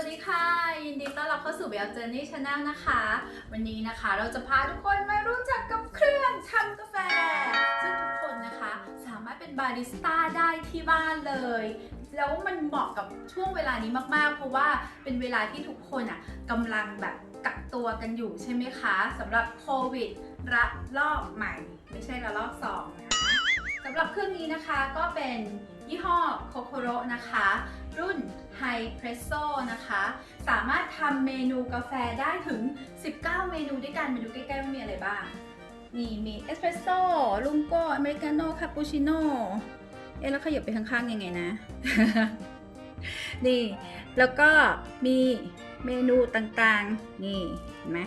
วัสดีค่ะ ยินดีต้อนรับเข้าสู่ Bell Journey Channel นะคะ วันนี้นะคะเราจะพาทุกคนมารู้จักกับเครื่องทำกาแฟ ซึ่งทุกคนนะคะสามารถเป็นบาริสต้าได้ที่บ้านเลย แล้วมันเหมาะกับช่วงเวลานี้มากๆ เพราะว่าเป็นเวลาที่ทุกคนอะกำลังแบบกักตัวกันอยู่ใช่ไหมคะสำหรับโควิดระลอกใหม่ ไม่ใช่ระลอกสองนะสำหรับเครื่องนี้นะคะก็เป็นยี่ห้อโคโคโรนะคะ รุ่น High Presso นะคะ สามารถทำเมนูกาแฟได้ถึง 19 เมนูด้วยกัน มาดูใกล้ๆว่ามีอะไรบ้าง นี่มีเอสเปรสโซ่ลุงโก้อเมริกาโน่คาปูชิโน่เอ๊ะแล้วขยับไปข้างๆยังไงนะ นี่ แล้วก็มีเมนูต่างๆ นี่เห็นไหม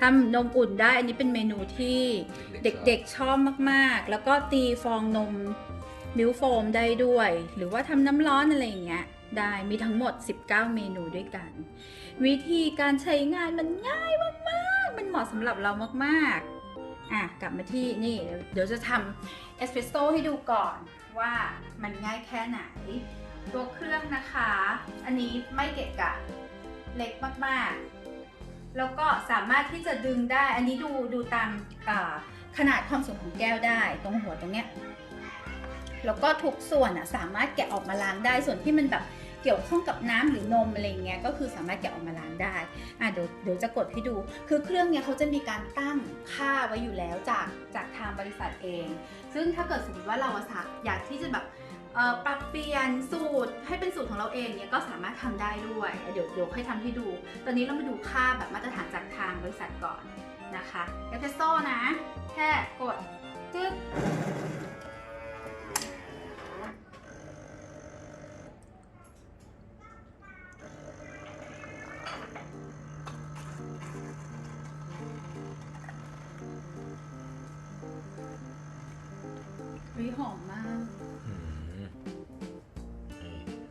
ทำนมอุ่นได้ อันนี้เป็นเมนูที่เด็กๆชอบมากๆ แล้วก็ตีฟองนมมิลค์โฟมได้ด้วย หรือว่าทำน้ำร้อนอะไรอย่างเงี้ย ได้มีทั้งหมด 19 เมนูด้วยกัน วิธีการใช้งานมันง่ายมากๆ มันเหมาะสำหรับเรามากๆ อะ กลับมาที่นี่ เดี๋ยวจะทำเอสเปรสโซ่ให้ดูก่อนว่ามันง่ายแค่ไหน ตัวเครื่องนะคะ อันนี้ไม่เกะกะเล็กมากๆ แล้วก็สามารถที่จะดึงได้ อันนี้ดูดูตามขนาดความสูงของแก้วได้ ตรงหัวตรงเนี้ย แล้วก็ทุกส่วนอะสามารถแกะออกมาล้างได้ส่วนที่มันแบบเกี่ยวข้องกับน้ำหรือนมอะไรเงี้ยก็คือสามารถแกะออกมาล้างได้อะเดี๋ยวเดี๋ยวจะกดให้ดู คือเครื่องเนี้ยเขาจะมีการตั้งค่าไว้อยู่แล้วจากจากทางบริษัทเอง ซึ่งถ้าเกิดสมมติว่าเราอะสักอยากที่จะแบบปรับเปลี่ยนสูตรให้เป็นสูตรของเราเองเนี่ยก็สามารถทำได้ด้วย เดี๋ยวเดี๋ยวค่อยทำให้ดู ตอนนี้เรามาดูค่าแบบมาตรฐานจากทางบริษัทก่อนนะคะเอสเปรสโซ่นะ แค่กดตึ๊บ หอมมาก อืมนี่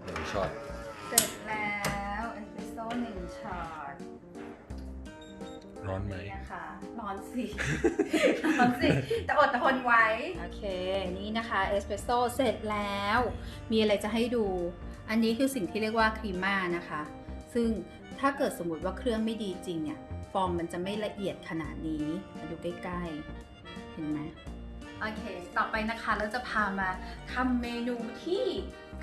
หนึ่งช็อตเสร็จแล้วเอสเปรสโซ่หนึ่งช็อตร้อนไหม นี่นะคะร้อนสิ ร้อนสิ แต่อดทนไว้ โอเค นี่นะคะเอสเปรสโซ่เสร็จแล้ว มีอะไรจะให้ดู อันนี้คือสิ่งที่เรียกว่าครีมม่านะคะ ซึ่งถ้าเกิดสมมติว่าเครื่องไม่ดีจริงเนี่ย ฟองมันจะไม่ละเอียดขนาดนี้มาดูใกล้ๆ เห็นไหม โอเค ต่อไปนะคะเราจะพามาทำเมนูที่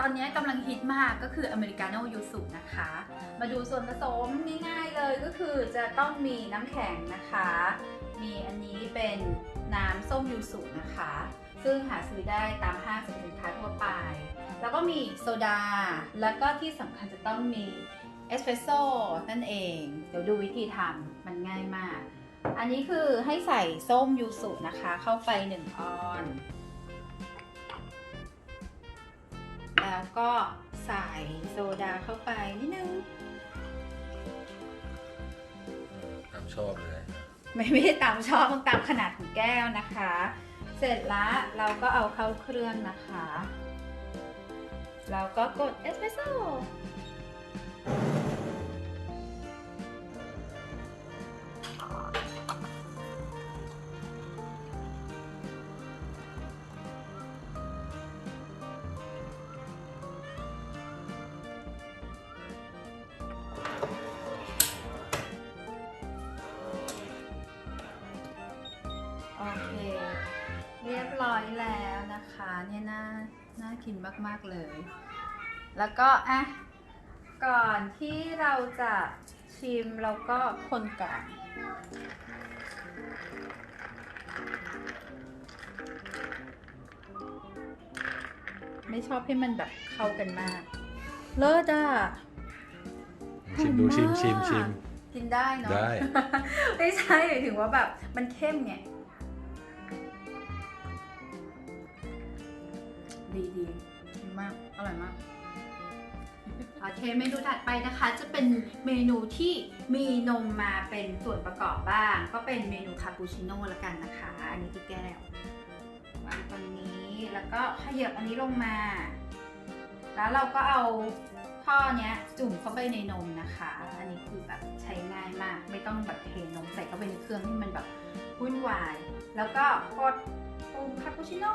ตอนนี้กำลังฮิตมากก็คืออเมริกาโน่ยูสุนะคะ มาดูส่วนผสมง่ายๆเลยก็คือจะต้องมีน้ำแข็งนะคะ มีอันนี้เป็นน้ำส้มยูสุนะคะ ซึ่งหาซื้อได้ตามห้างสรรพสินค้าทั่วไป แล้วก็มีโซดา แล้วก็ที่สำคัญจะต้องมีเอสเปรสโซ่นั่นเอง เดี๋ยวดูวิธีทำมันง่ายมาก อันนี้คือให้ใส่ส้มยูสุนะคะ เข้าไป1ออน แล้วก็ใส่โซดาเข้าไปนิดนึง ตามชอบเลยไม่ไม่ได้ตามชอบต้องตามขนาดของแก้วนะคะ เสร็จแล้วเราก็เอาเข้าเครื่องนะคะ เราก็กดเอสเปรสโซ่ เค เรียบร้อยแล้วนะคะเนี่ยน่าน่ากินมากๆเลย แล้วก็อะก่อนที่เราจะชิมเราก็คนก่อนไม่ชอบให้มันแบบเข้ากันมาก เลิศอะชิมดูหอชิมมากชิมชิมกินได้เนาะได้ ไม่ใช่หมายถึงว่าแบบมันเข้มไง ดีดีมาก อร่อยมาก โอเค เมนูถัดไปนะคะจะเป็นเมนูที่มีนมมาเป็นส่วนประกอบบ้าง ก็เป็นเมนูคาปูชิโน่ละกันนะคะ อันนี้คือแก้ววางตรงนี้แล้วก็ขยับอันนี้ลงมา แล้วเราก็เอาท่อเนี้ยจุ่มเข้าไปในนมนะคะ อันนี้คือแบบใช้ง่ายมาก ไม่ต้องแบบเทนมใส่เข้าไปในเครื่องที่มันแบบวุ่นวาย แล้วก็กดปุ่มคาปูชิโน่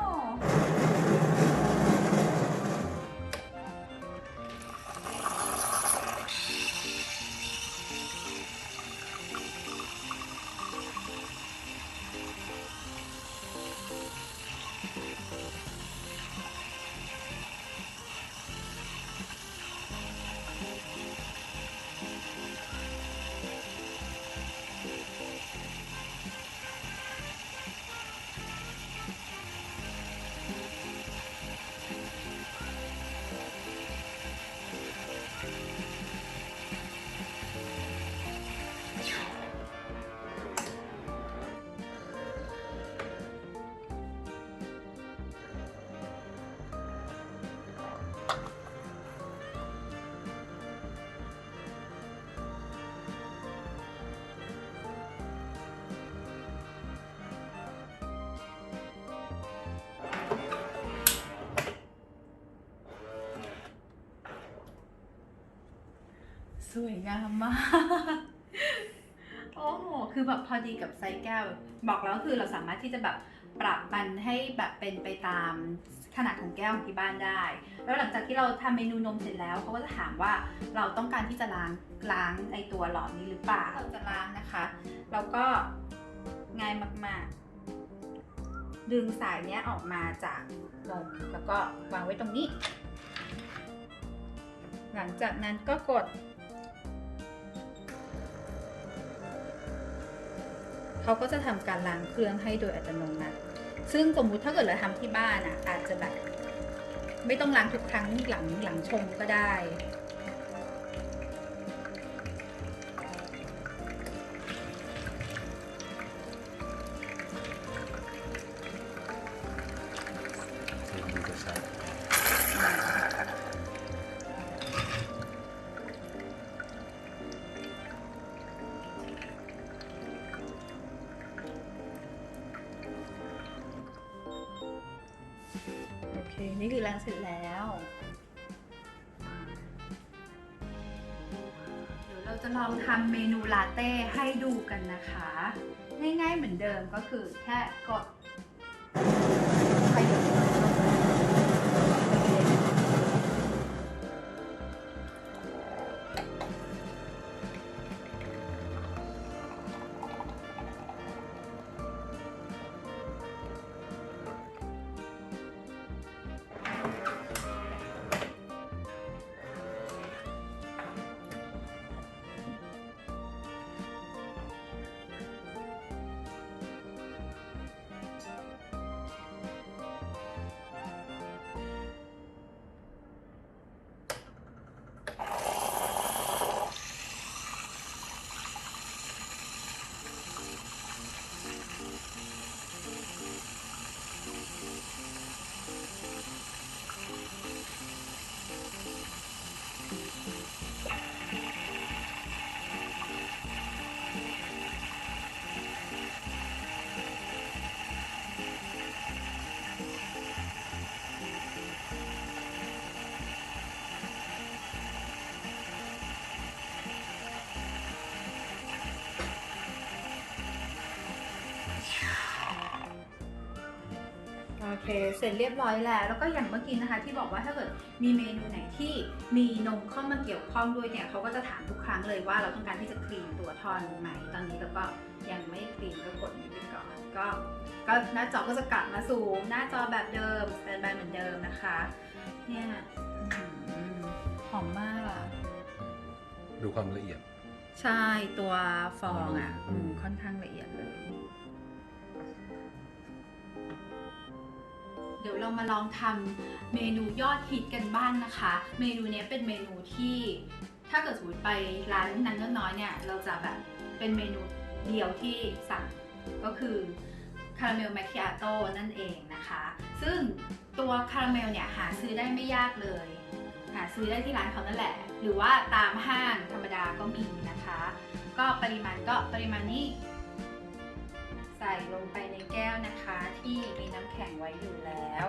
สวยงามมาก โอ้โห คือแบบพอดีกับไซส์แก้ว บอกแล้วคือเราสามารถที่จะแบบปรับมันให้แบบเป็นไปตามขนาดของแก้วของที่บ้านได้ แล้วหลังจากที่เราทำเมนูนมเสร็จแล้วเขาก็จะถามว่าเราต้องการที่จะล้างล้างไอตัวหลอดนี้หรือเปล่าเราจะล้างนะคะเราก็ง่ายมาก ๆ ดึงสายเนี้ยออกมาจากนมแล้วก็วางไว้ตรงนี้ หลังจากนั้นก็กด เขาก็จะทำการล้างเครื่องให้โดยอัตโนมัติ ซึ่งสมมุติถ้าเกิดเราทำที่บ้านอะอาจจะแบบไม่ต้องล้างทุกครั้งหลังหลังชงก็ได้ นี่คือล้างสร็จแล้วเดี๋ยวเราจะลองทำเมนูลาเต้ให้ดูกันนะคะ ง่ายๆเหมือนเดิมก็คือแค่กด เคเสร็จเรียบร้อยแล้ว แล้วก็อย่างเมื่อกี้นะคะ ที่บอกว่าถ้าเกิดมีเมนูไหนที่มีนมเข้ามาเกี่ยวข้องด้วยเนี่ยเขาก็จะถามทุกครั้งเลยว่าเราต้องการที่จะคลีนตัวทอนไหมตอนนี้เราก็ยังไม่คลีนก็กดนี้ไปก่อนก็ก็หน้าจอก็จะกลับมาสู่หน้าจอแบบเดิมสแตนบายเหมือนเดิมนะคะเนี่ยอื้อหือหอมมากอะดูความละเอียด ใช่ตัวฟองอะอืมอืมค่อนข้างละเอียดเลย เดี๋ยวเรามาลองทำเมนูยอดฮิตกันบ้างนะคะ เมนูนี้เป็นเมนูที่ถ้าเกิดสมมติไปร้านนั้นก็น้อยเนี่ยเราจะแบบเป็นเมนูเดียวที่สั่งก็คือคาราเมลแมคคิอาโต้นั่นเองนะคะ ซึ่งตัวคาราเมลเนี่ยหาซื้อได้ไม่ยากเลย หาซื้อได้ที่ร้านเขานั่นแหละ หรือว่าตามห้างธรรมดาก็มีนะคะ ก็ปริมาณก็ปริมาณนี้ ใส่ลงไปใน แก้วนะคะที่มีน้ำแข็งไว้อยู่แล้ว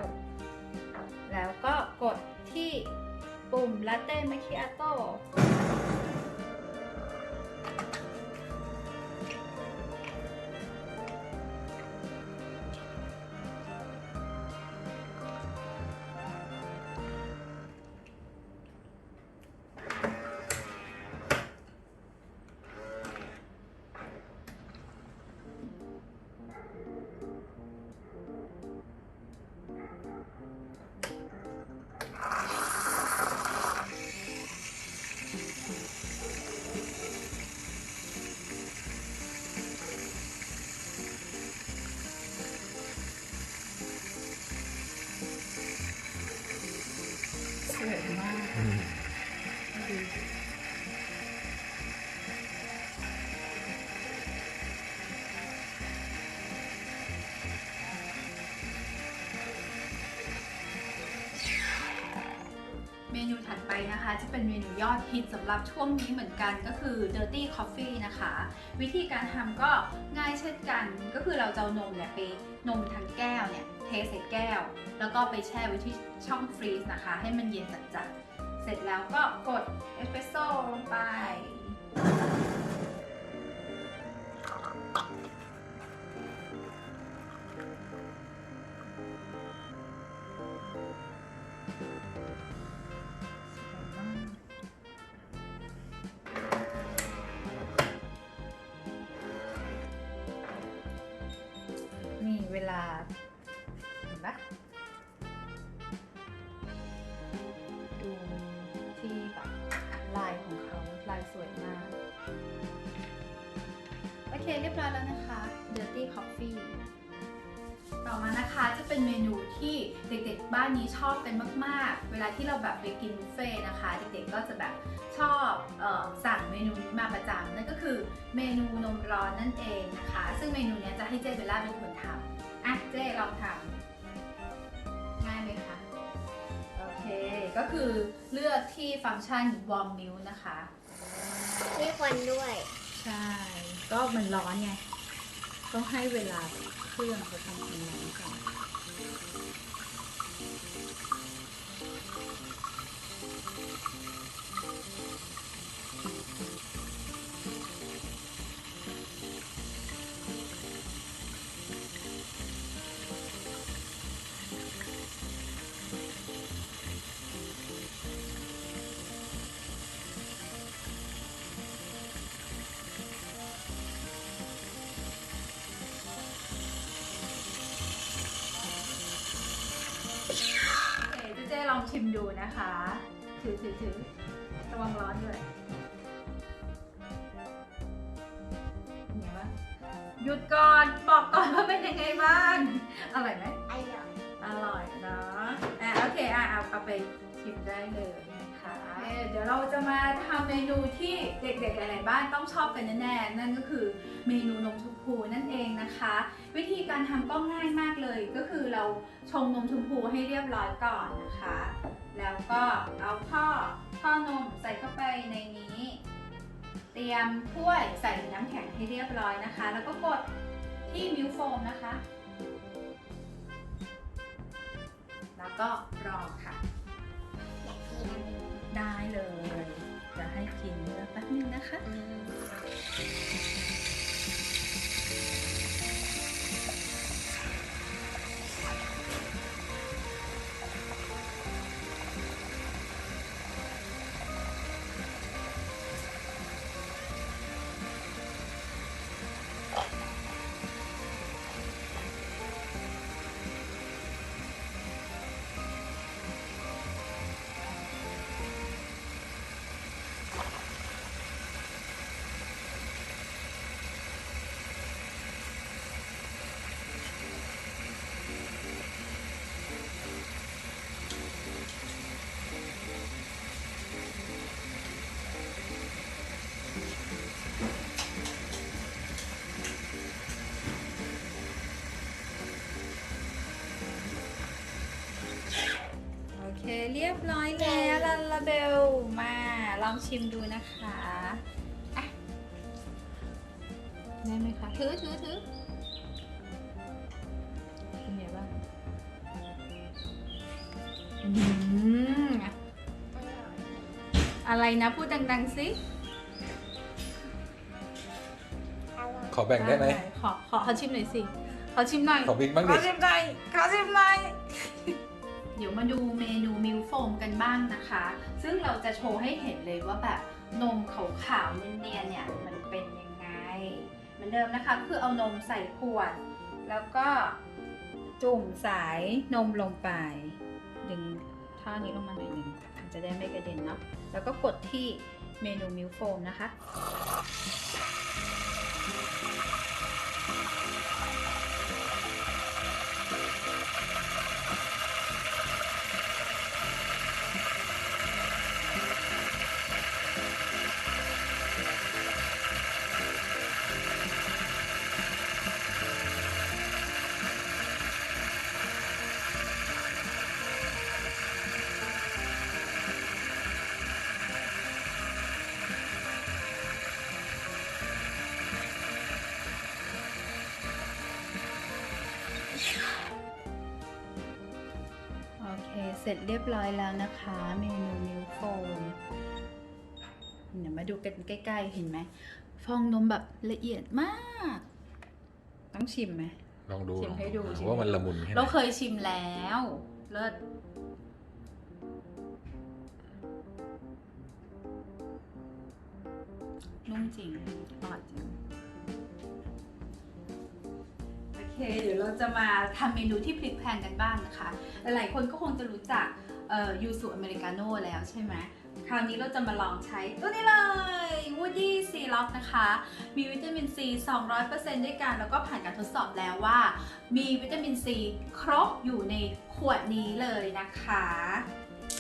แล้วก็กดที่ปุ่มลาเต้มาคิอาโต้ะคะจะเป็นเมนูยอดฮิตสำหรับช่วงนี้เหมือนกันก็คือ dirty coffee นะคะ วิธีการทำก็ง่ายเช่นกัน ก็คือเราจะนมเนี่ยไปนมทั้งแก้วเนี่ยเทใส่แก้ว แล้วก็ไปแช่ไว้ที่ช่องฟรีซนะคะ ให้มันเย็นจัดๆ เสร็จแล้วก็กดเอสเปรสโซ่ลงไป บร้อยแล้วนะคะ Dirty Coffee ต่อมานะคะจะเป็นเมนูที่เด็กๆบ้านนี้ชอบกันมากๆ เวลาที่เราแบบไปกินบุฟเฟ่ต์นะคะ เด็กๆก็จะแบบชอบเออสั่งเมนูนี้มาประจำนั่นก็คือเมนูนมร้อนนั่นเองนะคะ ซึ่งเมนูเนี้ยจะให้เจเบลล่าเป็นคนทำอะเจลองทำง่ายไหมคะโอเคก็คือเลือกที่ฟังก์ชัน warm milk นะคะ มีควันด้วย ใช่ ก็มันร้อนไงต้องให้เวลาเครื่องเขาทำงานก่อน ดูนะคะ ถือถือถือระวังร้อนด้วยเป็นไงบ้างหยุดก่อนบอกก่อนว่าเป็นยังไงบ้างอร่อยไหมอร่อยอร่อยเนาะอะโอเคอะเอาเอาไปชิมได้เลยนะคะเอ่อเดี๋ยวเราจะมาทำเมนูที่เด็กๆหลายๆบ้านต้องชอบกันแน่ๆนั่นก็คือเมนูนมชม พูนั่นเองนะคะ วิธีการทำก็ง่ายมากเลยก็คือเราชงนมชมพูให้เรียบร้อยก่อนนะคะ แล้วก็เอาท่อท่อนมใส่เข้าไปในนี้ เตรียมถ้วยใส่น้ำแข็งให้เรียบร้อยนะคะ แล้วก็กดที่มิลโฟมนะคะ แล้วก็รอค่ะได้เลย จะให้กินเมื่อแป๊บนึงนะคะ ล้วลันลาเบลมาลองชิมดูนะคะอะได้ไหมคะถือถือถือเป็นไงบ้างอืมอะอร่อยอะไรนะพูดดังๆสิอร่อยขอแบ่งได้ไหมขอขอขอชิมหน่อยสิขอชิมหน่อยขอบิ๊กบ้างขดิอชิมหน่อยขอชิมหน่อยเดี๋ยวมาดูเมนูมิลโฟมกันบ้างนะคะ ซึ่งเราจะโชว์ให้เห็นเลยว่าแบบนมขาวๆเนียนๆเนี่ยมันเป็นยังไง เหมือนเดิมนะคะคือเอานมใส่ขวด แล้วก็จุ่มสายนมลงไป ดึงท่อนี้ลงมาหน่อยหนึ่งมันจะได้ไม่กระเด็นเนาะแล้วก็กดที่เมนูมิลโฟมนะคะ ร็จเรียบร้อยแล้วนะคะ เมนูมิลโฟมเดี๋ยวมาดูกันใกล้ ๆ เห็นไหม ฟองนมแบบละเอียดมาก ต้องชิมไหม ลองดูชิมให้ดูลองชิมว่ามันให้ดูละมุนแค่ไหนเราเคยชิมแล้ว เลิศนุ่มจริงอร่อยจริงโอ เคเดี๋ยวเราจะมาทำเมนูที่พลิกแพลงกันบ้างนะคะ หลายๆคนก็คงจะรู้จักยูสุอเมริกาโน่แล้วใช่ไหมคราวนี้เราจะมาลองใช้ตัวนี้เลย Woody C Lock นะคะ มีวิตามินซี 200%ด้วยกัน แล้วก็ผ่านการทดสอบแล้วว่า มีวิตามินซีครบอยู่ในขวดนี้เลยนะคะ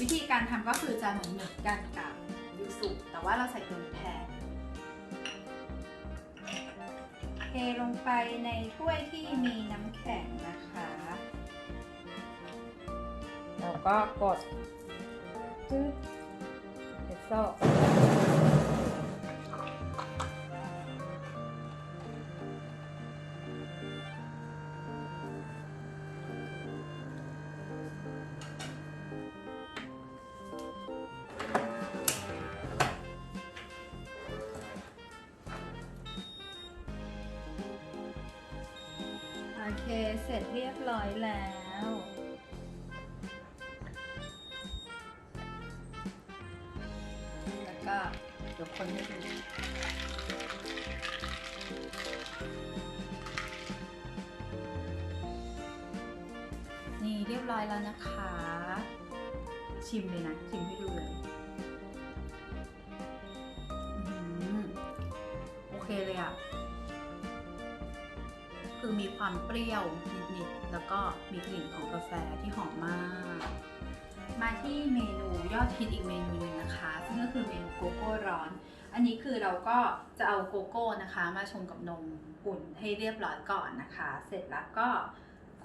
วิธีการทำก็คือจะเหมือนเหมือนกันกับยูสุแต่ว่าเราใส่ตัวแทน เทลงไปในถ้วยที่มีน้ำแข็งนะคะแล้วก็กดจึ๊ดเอสโซ่ ดี๋ยวคนให้ดูนี่เรียบร้อยแล้วนะคะ ชิมเลยนะ ชิมให้ดูเลยอโอเคเลยอะคือมีความเปรี้ยวนิดๆแล้วก็มีกลิ่นของกาแฟที่หอมมาก มาที่เมนูยอดฮิตอีกเมนูหนึงนะคะ ซึ่งก็คือเมนูโกโก้ร้อน อันนี้คือเราก็จะเอาโกโก้นะคะ มาชงกับนมอุ่นให้เรียบร้อยก่อนนะคะ เสร็จแล้วก็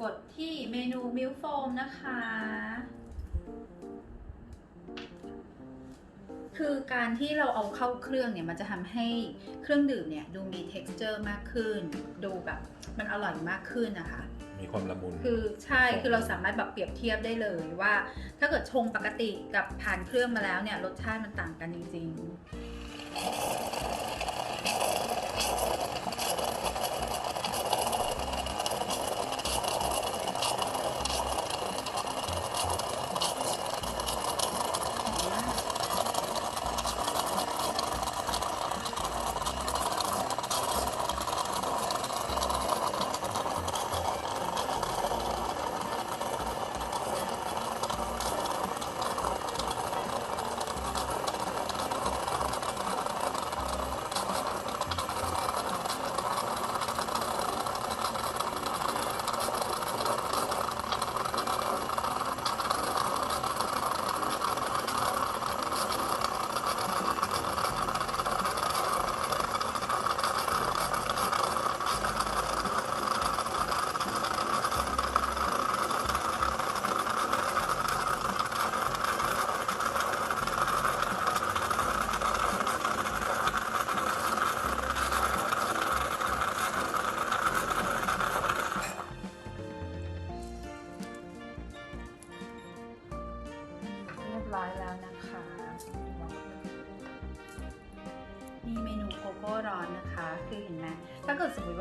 กดที่เมนูมิลโฟมนะคะ คือการที่เราเอาเข้าเครื่องเนี่ยมันจะทำให้เครื่องดื่มเนี่ยดูมี texture มากขึ้น ดูแบบมันอร่อยมากขึ้นนะคะ มีความละมุน คือใช่คือเราสามารถแบบเปรียบเทียบได้เลยว่า ถ้าเกิดชงปกติกับผ่านเครื่องมาแล้วเนี่ยรสชาติมันต่างกันจริงๆ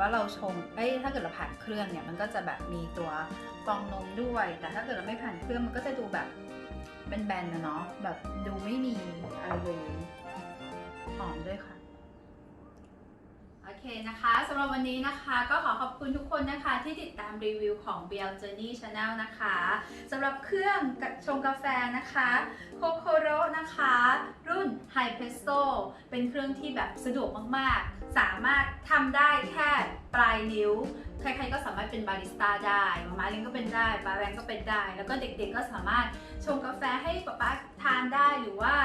ว่าเราชงเอ้ยถ้าเกิดเราผ่านเครื่องเนี่ยมันก็จะแบบมีตัวฟองนมด้วย แต่ถ้าเกิดเราไม่ผ่านเครื่องมันก็จะดูแบบแบนนะเนาะแบบดูไม่มีอะไรเลยหอมด้วยค่ะ เคนะคะสำหรับวันนี้นะคะก็ขอขอบคุณทุกคนนะคะที่ติดตามรีวิวของ b e l Journey Channel นะคะสำหรับเครื่องชงกาแฟนะคะโคโคโรนะคะ รุ่น High Presso เป็นเครื่องที่แบบสะดวกมากๆ สามารถทำได้แค่ปลายนิ้ว ใครๆก็สามารถเป็นบาริสต้าได้มามาเล้งก็เป็นได้ปาแบงก็เป็นได้ แล้วก็เด็กๆก็สามารถชงกาแฟให้ป๊าป๊าทานได้หรือว่า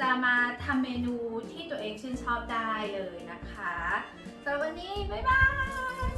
จะมาทำเมนูที่ตัวเองชื่นชอบได้เลยนะคะ สำหรับวันนี้ บ๊ายบาย